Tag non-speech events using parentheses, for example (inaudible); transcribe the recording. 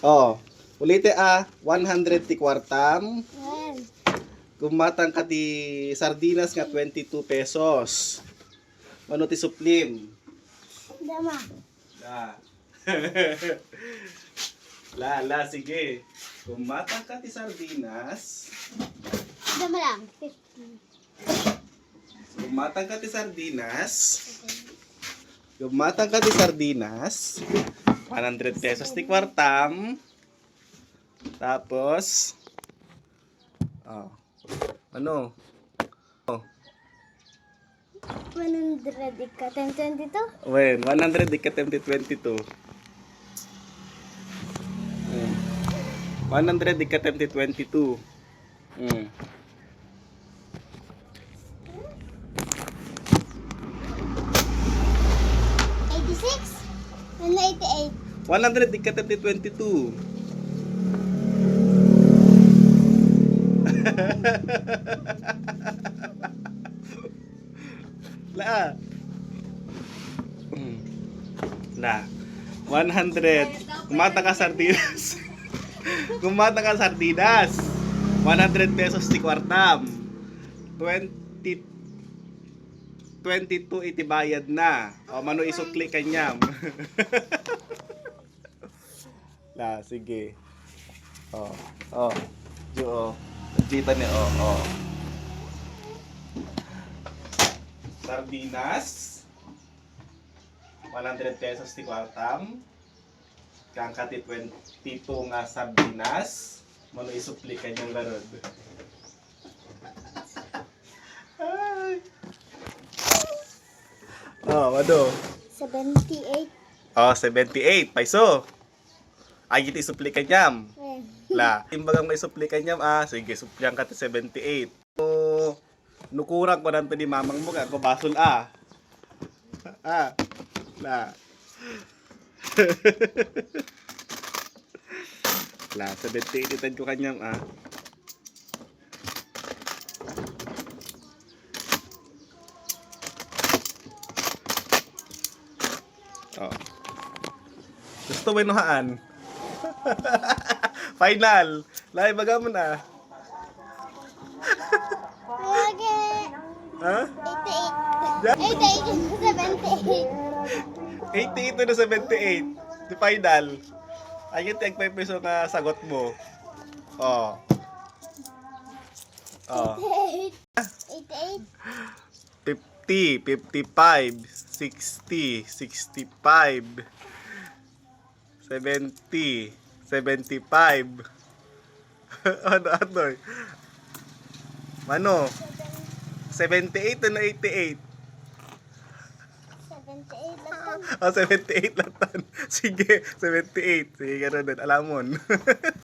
Oh, ulite a 100 ti kwartam. Ayan. Kumatang ka ti sardinas nga 22 pesos. Ano ti suplim? Dama. La. (laughs) la, la, sige. Kumatang ka ti sardinas. Dama lang. 50. Kumatang ka ti sardinas. Kumatang ka ti sardinas. 100 pesos ti kwartam. Tapos, oh, ano? Oh, 100 ka. 1022. Well, 100 ikatem ti 22. Mm. 100 ikatem ti 22. Mm. 198. 100 (laughs) La. Hmm. La. 100. Kumata ka sardinas. (laughs) Kumata ka sardinas. 100 pesos si kwartam. 20 22 itibayad na. O mano isukli kanyam. La, (laughs) sige. Oh, oh. Jo, oh. Dita ni oh, oh. Sardinas. 100 pesos ti kwartam. Kang kati 22 nga sardinas. Mano isupli kanyang garod. Ay. Oh, wado. 78. Oh, 78. Paiso. Ay, iti supli kanyam. Ayan. La, imbagang may supli kanyam, ah, sige, suplihan ka ti 78. So, nukurang ko nanto ni mamang mo ka, ko basol, ah. Ah, la. (laughs) la, 78 itan ko kanyam, ah. Gusto mo inuhaan? (laughs) Final. Lai baga mo na. Ha? 88. 88. 78. 88 na 78. Di final. Ayun tig 5 peso na sagot mo. Oh. Oh. 88. 50, 55, 60, 65, 70, 75. (laughs) ano, ano? Mano? 78 na 88. 78 lang. Ah, 78 lang tan. (laughs) Sige, 78. Sige, ganun din. Alamon. (laughs)